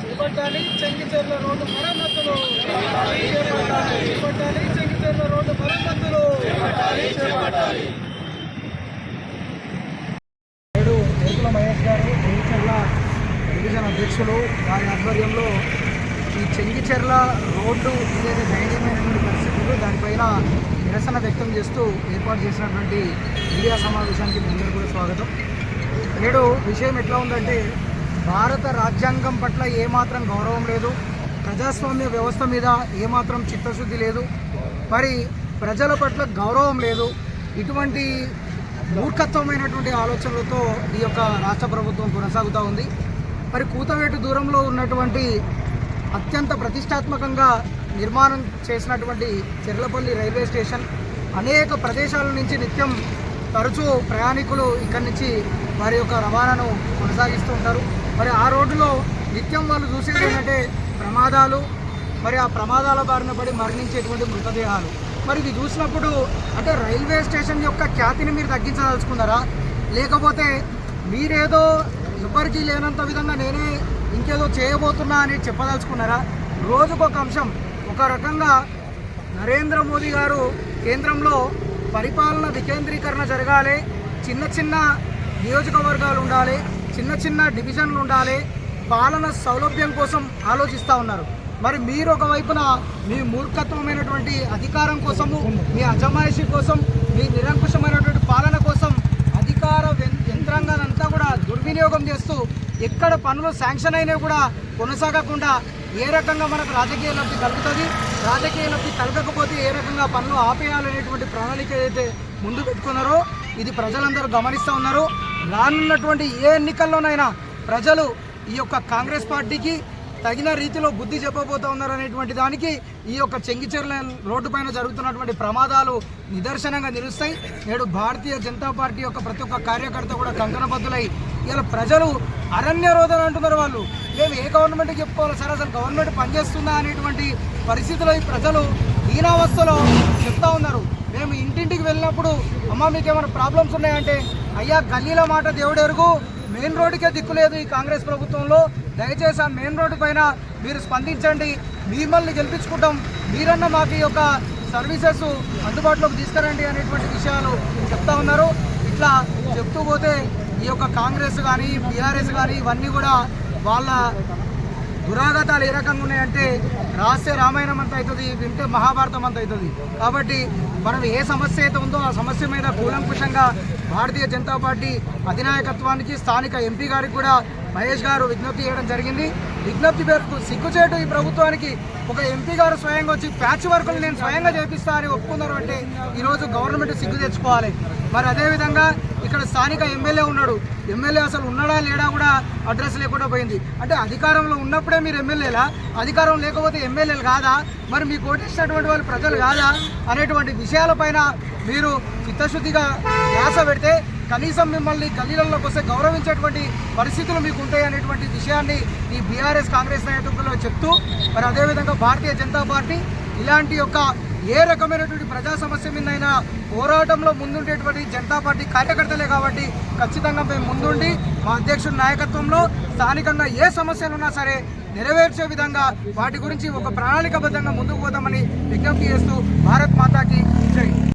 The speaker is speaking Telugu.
చేపట్టాలి చెంగిచెర్ల రోడ్డు మరమ్మతులు. చేపట్టాలి చెంగిచెర్ల నేడు ఎరుకుల మహేష్ గారు చెంగిచెర్ల డివిజన్ అధ్యక్షులు దాని ఆధ్వర్యంలో ఈ చెంగిచెర్ల రోడ్డు ఏదైతే దయనీయమైనటువంటి పరిస్థితులు దానిపైన నిరసన వ్యక్తం చేస్తూ ఏర్పాటు చేసినటువంటి మీడియా సమావేశానికి మీ అందరూ కూడా స్వాగతం. నేడు విషయం ఎట్లా ఉందంటే భారత రాజ్యాంగం పట్ల ఏమాత్రం గౌరవం లేదు ప్రజాస్వామ్య వ్యవస్థ మీద ఏమాత్రం చిత్తశుద్ధి లేదు మరి ప్రజల పట్ల గౌరవం లేదు. ఇటువంటి మూర్ఖత్వమైనటువంటి ఆలోచనలతో ఈ యొక్క రాష్ట్ర ప్రభుత్వం కొనసాగుతూ ఉంది. మరి కూతవేటు దూరంలో ఉన్నటువంటి అత్యంత ప్రతిష్టాత్మకంగా నిర్మాణం చేసినటువంటి చెర్లపల్లి రైల్వే స్టేషన్. అనేక ప్రదేశాల నుంచి నిత్యం తరచూ ప్రయాణికులు ఇక్కడి నుంచి వారి యొక్క రవాణాను కొనసాగిస్తూ ఉంటారు. మరి ఆ రోడ్డులో నిత్యం వాళ్ళు చూసేది ఏంటంటే ప్రమాదాలు మరి ఆ ప్రమాదాల బారిన పడి మరణించేటువంటి మృతదేహాలు. మరి ఇది చూసినప్పుడు అంటే రైల్వే స్టేషన్ యొక్క ఖ్యాతిని మీరు తగ్గించదలుచుకున్నారా? లేకపోతే మీరేదో ఎవరికీ లేనంత విధంగా నేనే ఇంకేదో చేయబోతున్నా అని చెప్పదలుచుకున్నారా? రోజుకొక అంశం ఒక రకంగా నరేంద్ర మోదీ గారు కేంద్రంలో పరిపాలన వికేంద్రీకరణ జరగాలి చిన్న చిన్న నియోజకవర్గాలు ఉండాలి చిన్న చిన్న డివిజన్లు ఉండాలి పాలన సౌలభ్యం కోసం ఆలోచిస్తూ ఉన్నారు. మరి మీరు ఒకవైపున మీ మూర్ఖత్వమైనటువంటి అధికారం కోసము మీ అజమాయిషి కోసం మీ నిరంకుశమైనటువంటి పాలన కోసం అధికార యం- యంత్రాంగాన్ని దుర్వినియోగం చేస్తూ ఎక్కడ పనులు శాంక్షన్ అయినా కూడా కొనసాగకుండా ఏ రకంగా మనకు రాజకీయ లబ్ధి కలుగుతుంది రాజకీయ లబ్ధి కలగకపోతే ఏ రకంగా పనులు ఆపేయాలనేటువంటి ప్రణాళిక ఏదైతే ముందు పెట్టుకున్నారో ఇది ప్రజలందరూ గమనిస్తూ ఉన్నారు. రానున్నటువంటి ఏ ఎన్నికల్లోనైనా ప్రజలు ఈ యొక్క కాంగ్రెస్ పార్టీకి తగిన రీతిలో బుద్ధి చెప్పబోతా ఉన్నారు అనేటువంటి దానికి ఈ యొక్క చెంగిచెర్ల రోడ్డు పైన జరుగుతున్నటువంటి ప్రమాదాలు నిదర్శనంగా నిలుస్తాయి. నేడు భారతీయ జనతా పార్టీ యొక్క ప్రతి ఒక్క కార్యకర్త కూడా కంకణబద్దులై ఇలా ప్రజలు అరణ్య రోధన అంటున్నారు వాళ్ళు. మేము ఏ గవర్నమెంట్కి చెప్పుకోవాలి? సార్ అసలు గవర్నమెంట్ పనిచేస్తుందా అనేటువంటి పరిస్థితిలో ఈ ప్రజలు హీనావస్థలో చెప్తా ఉన్నారు. మేము ఇంటింటికి వెళ్ళినప్పుడు అమ్మ మీకు ఏమైనా ప్రాబ్లమ్స్ ఉన్నాయంటే? అయ్యా గల్లీల మాట దేవుడెరుగు మెయిన్ రోడ్డుకే దిక్కులేదు ఈ కాంగ్రెస్ ప్రభుత్వంలో. దయచేసి ఆ మెయిన్ రోడ్డు పైన మీరు స్పందించండి. మిమ్మల్ని గెలిపించుకుంటాం. మీరన్న మాకు ఈ యొక్క సర్వీసెస్ అందుబాటులోకి తీసుకురండి అనేటువంటి విషయాలు చెప్తా ఉన్నారు. ఇట్లా చెప్తూ పోతే ఈ యొక్క కాంగ్రెస్ కానీ బీఆర్ఎస్ కానీ ఇవన్నీ కూడా వాళ్ళ దురాగతాలు ఏ రకంగా ఉన్నాయంటే రాస్తే రామాయణం అంత అవుతుంది వింటే మహాభారతం అంత అవుతుంది కాబట్టి మనం ఏ సమస్య అయితే ఉందో ఆ సమస్య మీద కూలంకుషంగా భారతీయ జనతా పార్టీ అధినాయకత్వానికి స్థానిక ఎంపీ గారికి కూడా మహేష్ గారు విజ్ఞప్తి చేయడం జరిగింది. విజ్ఞప్తి పేరుకు సిగ్గుచేటు ఈ ప్రభుత్వానికి ఒక ఎంపీ గారు స్వయంగా వచ్చి ప్యాచ్ వర్కులు నేను స్వయంగా చేపిస్తా అని ఒప్పుకున్నారు అంటే ఈరోజు గవర్నమెంట్ సిగ్గు తెచ్చుకోవాలి. మరి అదేవిధంగా ఇక్కడ స్థానిక ఎమ్మెల్యే ఉన్నాడు. ఎమ్మెల్యే అసలు ఉన్నాడా లేడా కూడా అడ్రస్ లేకుండా పోయింది. అంటే అధికారంలో ఉన్నప్పుడే మీరు ఎమ్మెల్యేలా? అధికారం లేకపోతే ఎమ్మెల్యేలు కాదా? మరి మీకు ఓటేసినటువంటి వాళ్ళు ప్రజలు కాదా? అనేటువంటి విషయాలపైన మీరు చిత్తశుద్ధిగా ధ్యాస పెడితే కనీసం మిమ్మల్ని గల్లీలలోకి వస్తే గౌరవించేటువంటి పరిస్థితులు మీకు ఉంటాయి అనేటువంటి విషయాన్ని ఈ బీఆర్ఎస్ కాంగ్రెస్ నాయకుల్లో చెప్తూ మరి అదేవిధంగా భారతీయ జనతా పార్టీ ఇలాంటి యొక్క ఏ రకమైనటువంటి ప్రజా సమస్య మీదైనా పోరాటంలో ముందుండేటువంటి జనతా పార్టీ కార్యకర్తలే కాబట్టి ఖచ్చితంగా మేము ముందుండి మా అధ్యక్షుడి నాయకత్వంలో స్థానికంగా ఏ సమస్యలు ఉన్నా సరే నెరవేర్చే విధంగా వాటి గురించి ఒక ప్రణాళికబద్ధంగా ముందుకు పోదామని విజ్ఞప్తి చేస్తూ భారత్ మాతాకి జై.